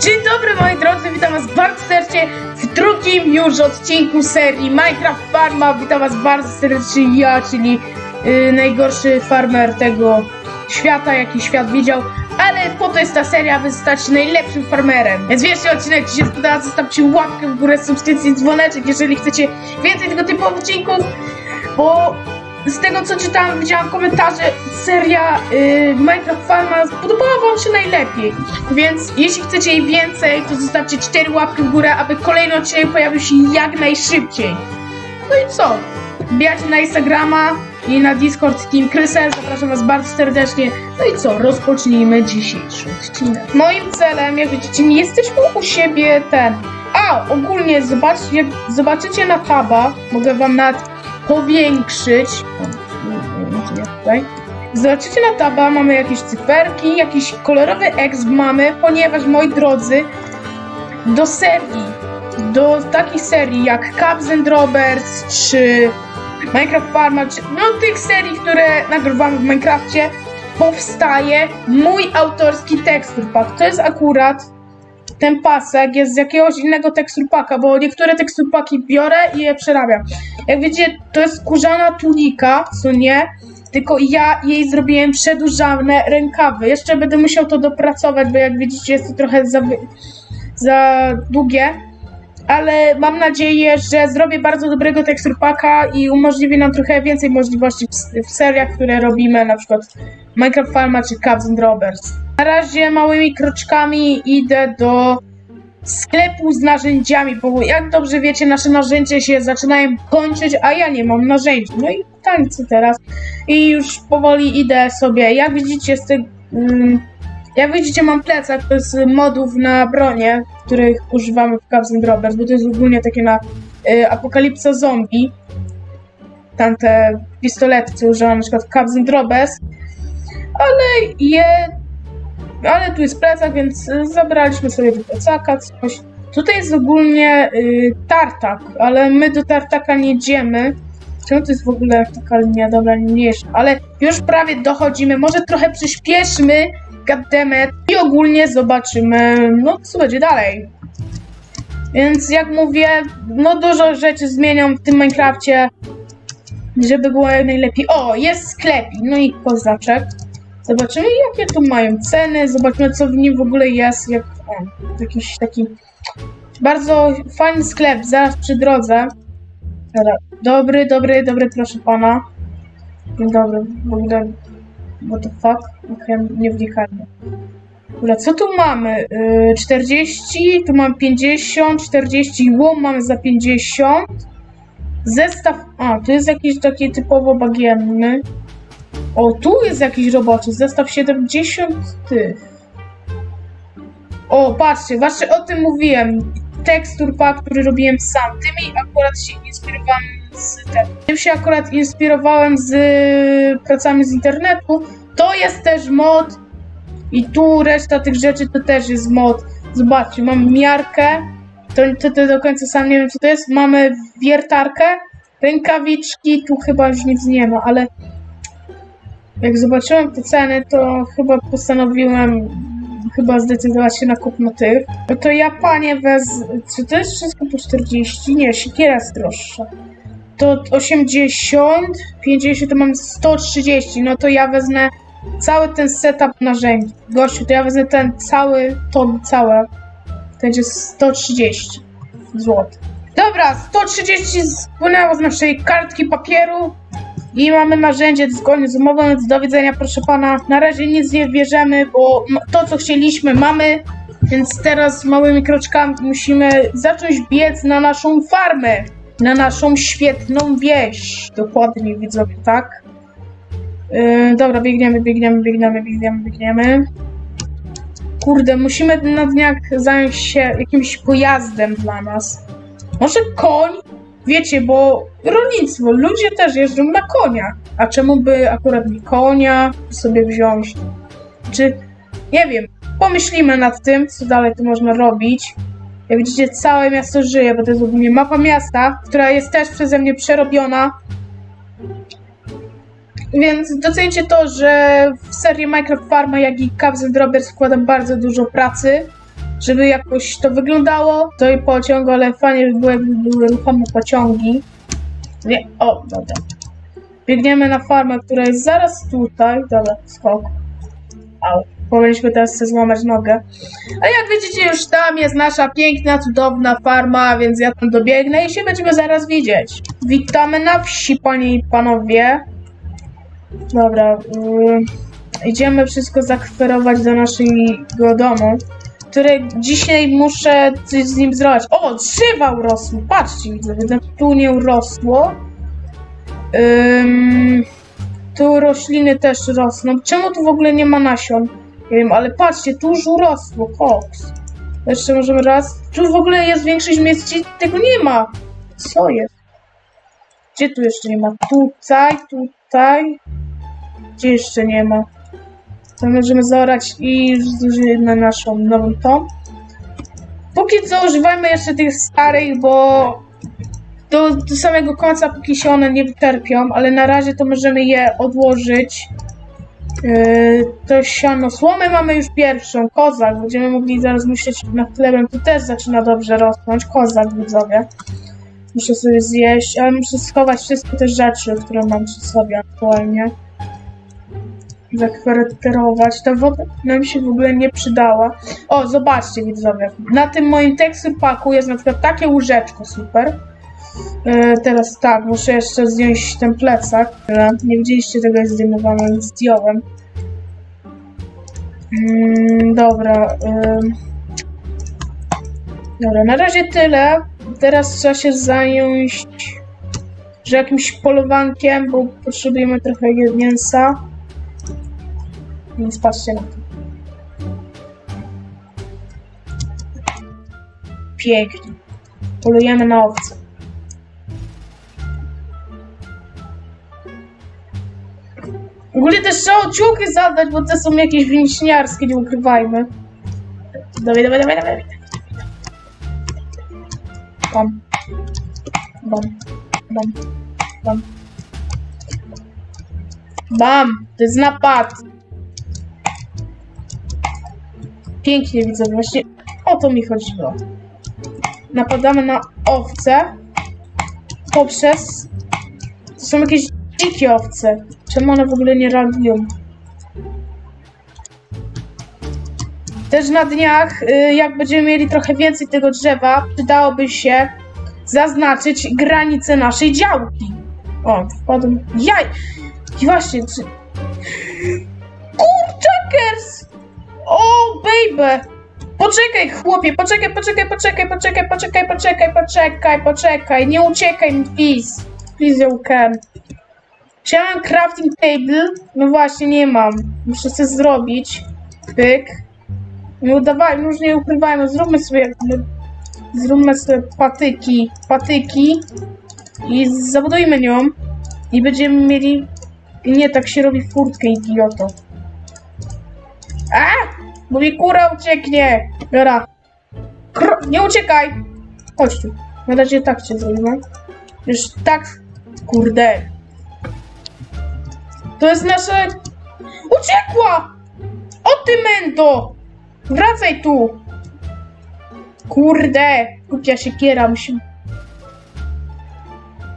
Dzień dobry moi drodzy, witam was bardzo serdecznie w drugim już odcinku serii Minecraft Farma. Witam was bardzo serdecznie ja, czyli y, najgorszy farmer tego świata, jaki świat widział. Ale po to jest ta seria, aby stać się najlepszym farmerem. Więc wierzcie odcinek, jeśli się spodoba, zostawcie łapkę w górę, subskrypcję i dzwoneczek, jeżeli chcecie więcej tego typu odcinków. Bo z tego co czytałem, widziałam komentarze, seria y, Minecraft Farma podobała wam się najlepiej. Więc jeśli chcecie jej więcej, to zostawcie 4 łapki w górę, aby kolejny odcinek pojawił się jak najszybciej. No i co? Wbijajcie na Instagrama i na Discord Team Krysel. Zapraszam was bardzo serdecznie. No i co? Rozpocznijmy dzisiejszy odcinek. Moim celem, jak widzicie, nie jesteśmy u siebie ten. A, ogólnie zobaczcie, jak zobaczycie na taba, mogę wam nawet powiększyć. Zobaczycie na taba, mamy jakieś cyferki, jakiś kolorowy exp mamy, ponieważ moi drodzy, do serii, do takich serii jak Cubs and Roberts, czy Minecraft Farma, czy no tych serii, które nagrywamy w Minecrafcie, powstaje mój autorski tekstur pack. To jest akurat ten pasek jest z jakiegoś innego teksturpaka, bo niektóre teksturpaki biorę i je przerabiam. Jak wiecie, to jest skórzana tunika, co nie? Tylko ja jej zrobiłem przedłużane rękawy. Jeszcze będę musiał to dopracować, bo jak widzicie jest to trochę za, za długie. Ale mam nadzieję, że zrobię bardzo dobrego teksturpaka i umożliwi nam trochę więcej możliwości w, w seriach, które robimy, na przykład Minecraft Farma czy Cubs and Robbers. Na razie małymi kroczkami idę do sklepu z narzędziami, bo jak dobrze wiecie, nasze narzędzia się zaczynają kończyć, a ja nie mam narzędzi. No i tańce teraz. I już powoli idę sobie. Jak widzicie, z tych, mm, jak widzicie, mam plecak z modów na bronię, których używamy w Cubs Robbers, bo to jest ogólnie takie na y, apokalipsa zombie. Tamte pistolety, co używam na przykład w Cubs Robbers. Ale je ale tu jest plecak, więc y, zabraliśmy sobie do plecaka coś. Tutaj jest ogólnie y, tartak, ale my do tartaka nie idziemy. Czemu to jest w ogóle taka linia? Dobra, mniejsza. Ale już prawie dochodzimy. Może trochę przyspieszmy, goddammit. I ogólnie zobaczymy, no co będzie dalej. Więc jak mówię, no dużo rzeczy zmienią w tym Minecrafcie, żeby było najlepiej. O, jest sklepik, no i kozaczek. Zobaczymy, jakie tu mają ceny, zobaczymy, co w nim w ogóle jest. Jak, o, jakiś taki bardzo fajny sklep, zaraz przy drodze. Dobry, dobry, dobry, proszę pana. Dobry, w ogóle, what the fuck? Okej, nie wnikajmy. Dobra, co tu mamy? Yy, 40, tu mamy 50, 40, łom mamy za 50. Zestaw, a, tu jest jakiś taki typowo bagienny. O, tu jest jakiś roboczy, zestaw 70 tych. O, patrzcie, właśnie o tym mówiłem. Tekstur który robiłem sam. Tymi akurat się inspirowałem z tym. Się akurat inspirowałem z pracami z internetu. To jest też mod. I tu reszta tych rzeczy to też jest mod. Zobaczcie, mam miarkę. To, to, to do końca sam nie wiem co to jest. Mamy wiertarkę, rękawiczki, tu chyba już nic nie ma, ale jak zobaczyłem te ceny, to chyba postanowiłem chyba zdecydować się na kupno tych. No to ja panie wez... Czy to jest wszystko po 40? Nie, siekiera jest droższa. To 80, 50 to mam 130, no to ja wezmę cały ten setup narzędzi. Gościu, to ja wezmę ten cały, to całe. To będzie 130 zł. Dobra, 130 spłynęło z naszej kartki papieru. I mamy narzędzie zgodnie z umową, więc do widzenia, proszę pana. Na razie nic nie bierzemy, bo to, co chcieliśmy, mamy. Więc teraz małymi kroczkami musimy zacząć biec na naszą farmę. Na naszą świetną wieś. Dokładnie, widzowie, tak? Yy, dobra, biegniemy, biegniemy, biegniemy, biegniemy, biegniemy. Kurde, musimy na dniach zająć się jakimś pojazdem dla nas. Może koń? Wiecie, bo rolnictwo, ludzie też jeżdżą na konia. A czemu by akurat nie konia sobie wziąć? Czy, nie wiem, pomyślimy nad tym, co dalej tu można robić. Jak widzicie, całe miasto żyje, bo to jest ogólnie mapa miasta, która jest też przeze mnie przerobiona. Więc docencie to, że w serii Minecraft Farma, jak i Cubs and Robbers wkładam bardzo dużo pracy. Żeby jakoś to wyglądało. To i pociąg, ale fajnie by było, jakby były ruchome pociągi. Nie, o, dobra. Biegniemy na farmę, która jest zaraz tutaj. Dobra, skok. Au. Powinniśmy teraz sobie złamać nogę. A jak widzicie, już tam jest nasza piękna, cudowna farma, więc ja tam dobiegnę i się będziemy zaraz widzieć. Witamy na wsi, panie i panowie. Dobra, yy, idziemy wszystko zakwerować do naszego domu, który dzisiaj muszę coś z nim zrobić. O, drzewa urosły, patrzcie, widzę, widzę, tu nie urosło. Ym, tu rośliny też rosną. Czemu tu w ogóle nie ma nasion? Nie wiem, ale patrzcie, tu już urosło, koks. Jeszcze możemy raz. Tu w ogóle jest większość miejsc, gdzie tego nie ma. Co jest? Gdzie tu jeszcze nie ma? Tutaj, tutaj. Gdzie jeszcze nie ma? To możemy zaorać i zużyć na naszą nową tą. Póki co używajmy jeszcze tych starych, bo do, do samego końca, póki się one nie wyterpią, ale na razie to możemy je odłożyć. Yy, to siano słomy mamy już pierwszą, kozak. Będziemy mogli zaraz myśleć nad chlebem. Tu też zaczyna dobrze rosnąć. Kozak widzowie. Muszę sobie zjeść, ale muszę schować wszystkie te rzeczy, które mam przy sobie aktualnie. Zakwaterować. Ta woda nam się w ogóle nie przydała. O, zobaczcie widzowie. Na tym moim tekstur paku jest na przykład takie łóżeczko super. E, teraz tak, muszę jeszcze zdjąć ten plecak. E, Nie widzieliście tego jest zdejmowane, więc zdjąłem. Mm, dobra. ym. Dobra, na razie tyle. Teraz trzeba się zająć że jakimś polowankiem, bo potrzebujemy trochę mięsa. Więc patrzcie na to. Pięknie. Polujemy na owce. W ogóle też trzeba ciuchy zadać, bo te są jakieś więźniarskie, nie ukrywajmy. Dawaj, dawaj, dawaj, dawaj. Bam. Bam. Bam. Bam. Bam! To jest napad! Pięknie widzę, właśnie o to mi chodziło. Napadamy na owce poprzez... To są jakieś dzikie owce. Czemu one w ogóle nie reagują? Też na dniach, y, jak będziemy mieli trochę więcej tego drzewa, przydałoby się zaznaczyć granice naszej działki. O, wpadłem. Jaj! I właśnie, czy... baby! Poczekaj, chłopie, poczekaj, poczekaj, poczekaj, poczekaj, poczekaj, poczekaj, poczekaj, poczekaj, nie uciekaj please. Please, you can. Mam crafting table? No właśnie, nie mam. Muszę coś zrobić. Pyk. Nie udawajmy, już nie ukrywajmy, zróbmy sobie Zróbmy sobie patyki, patyki i zabudujmy nią i będziemy mieli... Nie, tak się robi furtkę, idioto. A! Mi kura ucieknie! Dobra. Kro... Nie uciekaj! Chodź tu. Na razie tak cię zrobimy. Już tak... Kurde. To jest nasze... Uciekła! O ty mendo! Wracaj tu! Kurde! Kupia siekiera, musimy...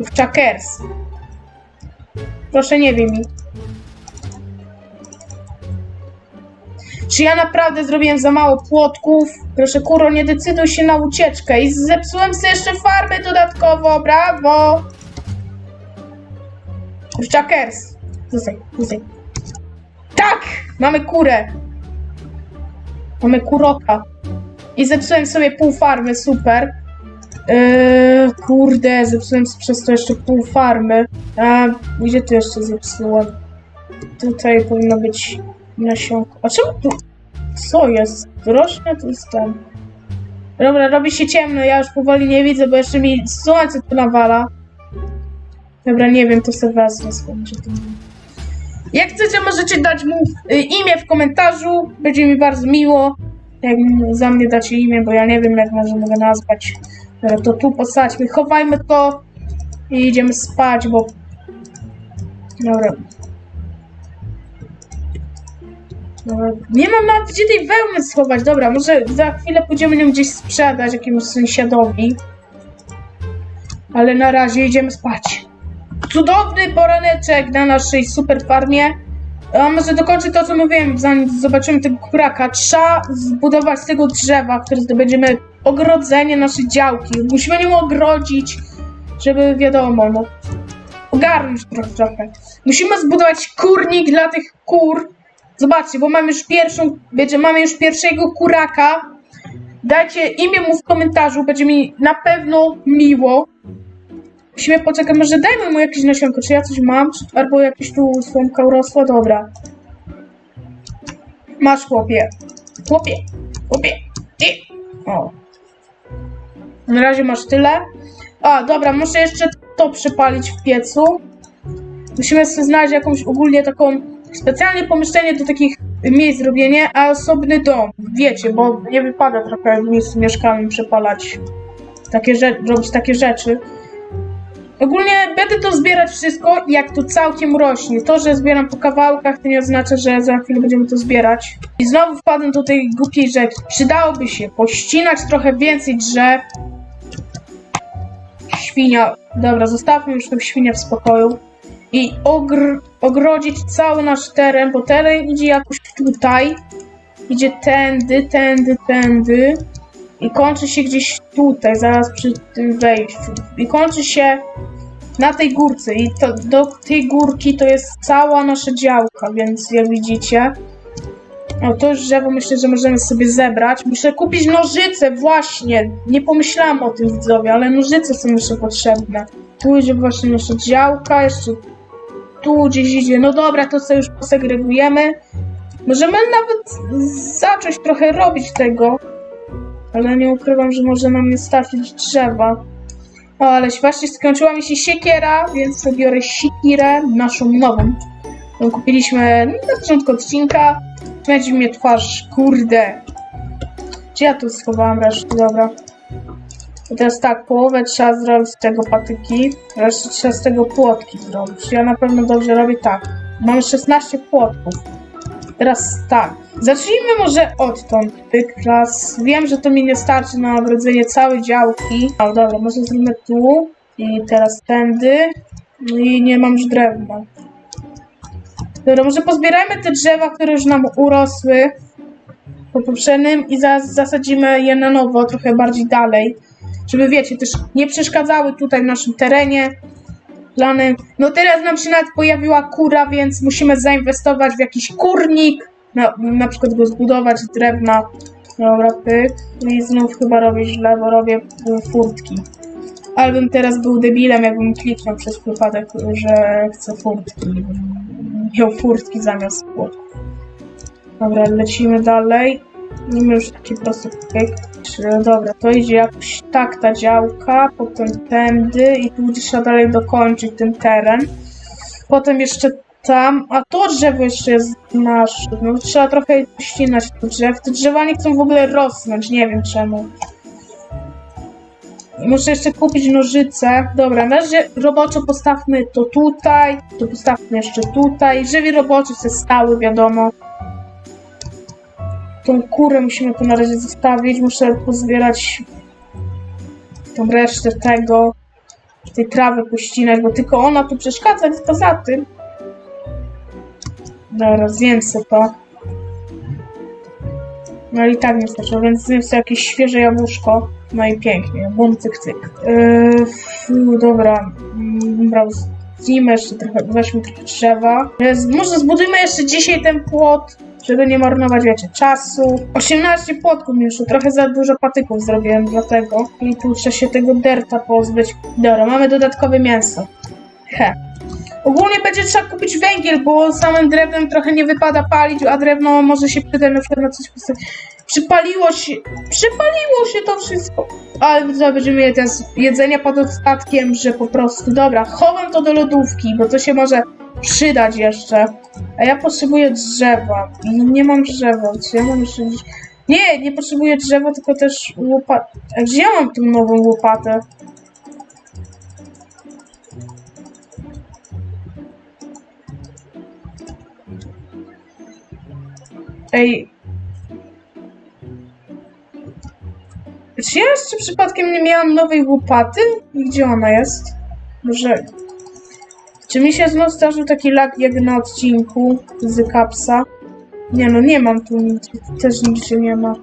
W Chuckers. Proszę nie wiem mi. Czy ja naprawdę zrobiłem za mało płotków? Proszę kuro, nie decyduj się na ucieczkę. I zepsułem sobie jeszcze farby dodatkowo, brawo! Chuckers. Tutaj, tutaj. Tak! Mamy kurę. Mamy kuroka. I zepsułem sobie pół farmy, super. Yy, kurde, zepsułem przez to jeszcze pół farmy. A gdzie tu jeszcze zepsułem? Tutaj powinno być nasionko. A czemu tu? Co jest? Rośnie? Tu jest ten. Dobra, robi się ciemno, ja już powoli nie widzę, bo jeszcze mi słońce tu nawala. Dobra, nie wiem, to sobie wezmę słońce. tu. Jak chcecie, możecie dać mu y, imię w komentarzu. Będzie mi bardzo miło. Jak za mnie dacie imię, bo ja nie wiem, jak możemy go nazwać. Dobra, to tu posadźmy. Chowajmy to i idziemy spać, bo... Dobra. Dobra, Nie mam nawet gdzie tej wełny schować. Dobra, może za chwilę pójdziemy ją gdzieś sprzedać jakiemuś sąsiadowi. Ale na razie idziemy spać. Cudowny poraneczek na naszej super farmie. A może dokończę to, co mówiłem, zanim zobaczymy tego kuraka. Trzeba zbudować z tego drzewa, które zdobędziemy ogrodzenie naszej działki. Musimy ją ogrodzić, żeby wiadomo, no, ogarnąć trochę. Musimy zbudować kurnik dla tych kur. Zobaczcie, bo mamy już pierwszą, będzie, mamy już pierwszego kuraka. Dajcie imię mu w komentarzu, będzie mi na pewno miło. Musimy poczekać, może dajmy mu jakieś nasionko, czy ja coś mam, czy, albo jakieś tu słomka urosła, dobra. Masz chłopie. Chłopie, chłopie. Ty. O. Na razie masz tyle. A, dobra, muszę jeszcze to przypalić w piecu. Musimy sobie znaleźć jakąś ogólnie taką specjalnie pomieszczenie do takich miejsc robienia, a osobny dom. Wiecie, bo nie wypada trochę w miejscu mieszkalnym przepalać takie rzeczy, robić takie rzeczy. Ogólnie będę to zbierać wszystko, jak to całkiem rośnie. To, że zbieram po kawałkach, to nie oznacza, że za chwilę będziemy to zbierać. I znowu wpadłem do tej głupiej rzeczy. Przydałoby się pościnać trochę więcej drzew. Świnia. Dobra, zostawmy już tą świnię w spokoju. I ogr ogrodzić cały nasz teren, bo teren idzie jakoś tutaj. Idzie tędy, tędy, tędy. I kończy się gdzieś tutaj, zaraz przy tym wejściu. I kończy się na tej górce. I to, do tej górki to jest cała nasza działka, więc jak widzicie. O, to już drzewo myślę, że możemy sobie zebrać. Muszę kupić nożyce, właśnie. Nie pomyślałam o tym widzowie, ale nożyce są jeszcze potrzebne. Tu idzie właśnie nasza działka, jeszcze tu gdzieś idzie. No dobra, to sobie już posegregujemy. Możemy nawet zacząć trochę robić tego. Ale nie ukrywam, że może nam nie starczyć drzewa. O, ale właśnie skończyła mi się siekiera, więc biorę siekierę, naszą nową. którą kupiliśmy na początku odcinka. Śmierdzi mnie twarz, kurde. Gdzie ja tu schowałam resztę? Dobra. I teraz tak, połowę trzeba zrobić z tego patyki, resztę trzeba z tego płotki zrobić. Ja na pewno dobrze robię tak. Mamy 16 płotków. Teraz tak. Zacznijmy może odtąd. Pyk, raz. Wiem, że to mi nie starczy na ogrodzenie całej działki. O, dobra, może zrobimy tu. I teraz tędy. No i nie mam już drewna. Dobra, może pozbierajmy te drzewa, które już nam urosły po poprzednim i zasadzimy je na nowo, trochę bardziej dalej. Żeby wiecie, też nie przeszkadzały tutaj w naszym terenie planem. No teraz nam się nawet pojawiła kura, więc musimy zainwestować w jakiś kurnik. Na, na przykład go zbudować z drewna. Dobra, pyk. I znów chyba robię źle, bo robię furtki. Ale bym teraz był debilem, jakbym kliknął przez przypadek, że chcę furtki. Miał furtki zamiast płotków. Dobra, lecimy dalej. Wiem, już taki prosty pyk. Czy- Dobra, to idzie jakoś tak ta działka, potem tędy i tu trzeba dalej dokończyć ten teren. Potem jeszcze tam, a to drzewo jeszcze jest nasze. No trzeba trochę ścinać te drzew. Te drzewa nie chcą w ogóle rosnąć, nie wiem czemu. Muszę jeszcze kupić nożyce. Dobra, na razie roboczo postawmy to tutaj, to postawmy jeszcze tutaj, żeby robocze se stały, wiadomo. Tą kurę musimy tu na razie zostawić. Muszę pozbierać tą resztę tego, tej trawy pościnać, bo tylko ona tu przeszkadza, więc poza tym. Dobra, zjem to. No i tak nie starczyło, więc zjem sobie jakieś świeże jabłuszko. No i pięknie, bum, cyk, cyk. Yy, fu, dobra, Mm, dobra, zjemy jeszcze trochę, weźmy trochę drzewa. Może zbudujmy jeszcze dzisiaj ten płot, żeby nie marnować, wiecie, czasu. 18 płotków już, trochę za dużo patyków zrobiłem dlatego. I tu trzeba się tego derta pozbyć. Dobra, mamy dodatkowe mięso. He. Ogólnie będzie trzeba kupić węgiel, bo samym drewnem trochę nie wypada palić, a drewno może się przydać na przykład na coś postawić. Przypaliło się, przypaliło się to wszystko. Ale co, będziemy teraz jedzenia pod dostatkiem, że po prostu, dobra, chowam to do lodówki, bo to się może przydać jeszcze. A ja potrzebuję drzewa i nie mam drzewa, czy ja mam jeszcze. Nie, nie potrzebuję drzewa, tylko też łopatę. A gdzie ja mam tą nową łopatę? Ej. Czy ja jeszcze przypadkiem nie miałam nowej łopaty? I Gdzie ona jest? Może... Czy mi się znów zdarzył taki lag jak na odcinku z Kapsa? Nie no, nie mam tu nic. Też nigdzie nie ma.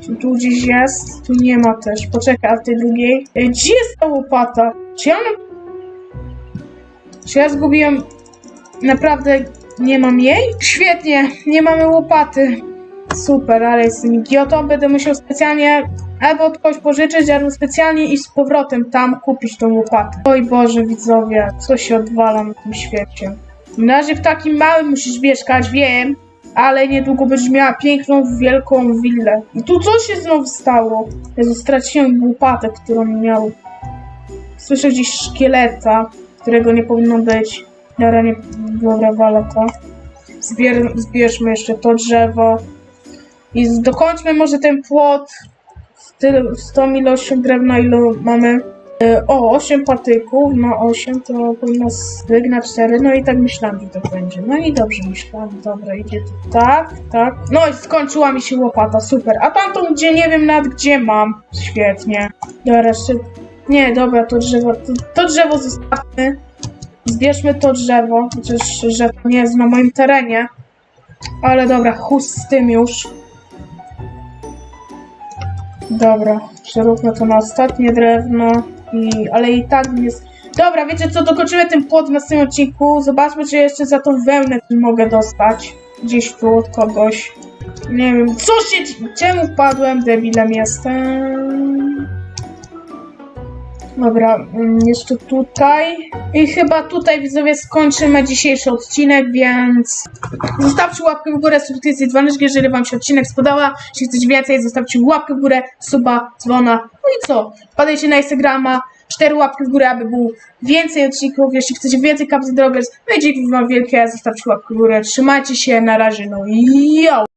Czy tu gdzieś jest? Tu nie ma też. Poczekaj, a tej drugiej? Ej, gdzie jest ta łopata? Czy ja. Czy ja zgubiłem... Naprawdę nie mam jej? Świetnie, nie mamy łopaty. Super, ale jestem idiotą. Będę musiał specjalnie albo od kogoś pożyczyć, albo specjalnie iść z powrotem tam kupić tą łopatę. Oj Boże, widzowie, co się odwala na tym świecie. Na razie w takim małym musisz mieszkać, wiem, ale niedługo będziesz miała piękną, wielką willę. I tu co się znowu stało? Jezu, straciłem łopatę, którą miał. Słyszę gdzieś szkieleta, którego nie powinno być. Dobra, nie... Dobra, walę to. Zbier... Zbierzmy jeszcze to drzewo. I dokończmy może ten płot z, tylu, z tą ilością drewna, ilu mamy. E, O, 8 patyków na 8 to powinno styk na 4. No i tak myślałam, że tak będzie. No i dobrze myślałam. Dobra, idzie tu tak, tak. No i skończyła mi się łopata, super. A tamtą gdzie nie wiem nawet gdzie mam. Świetnie. Dobra, jeszcze. Nie, dobra, to drzewo. To, to drzewo zostawmy. Zbierzmy to drzewo, chociaż że to nie jest na moim terenie. Ale dobra, chust z tym już. Dobra, przeróbmy to na ostatnie drewno. I, ale i tak jest. Dobra, wiecie co, dokończymy ten płot w następnym odcinku. Zobaczmy, czy jeszcze za tą wełnę mogę dostać. Gdzieś tu od kogoś. Nie wiem, co się... Czemu padłem? Debilem jestem. Dobra, mm, jeszcze tutaj. I chyba tutaj widzowie skończymy dzisiejszy odcinek, więc zostawcie łapkę w górę, subskrypcję, dzwoneczkę, jeżeli wam się odcinek spodobał. Jeśli chcecie więcej, zostawcie łapkę w górę, suba, dzwona. No i co? Wpadajcie na Instagrama, cztery łapki w górę, aby było więcej odcinków. Jeśli chcecie więcej kapsy drobiec, no i dzięki wam wielkie, zostawcie łapkę w górę. Trzymajcie się, na razie, no i yo!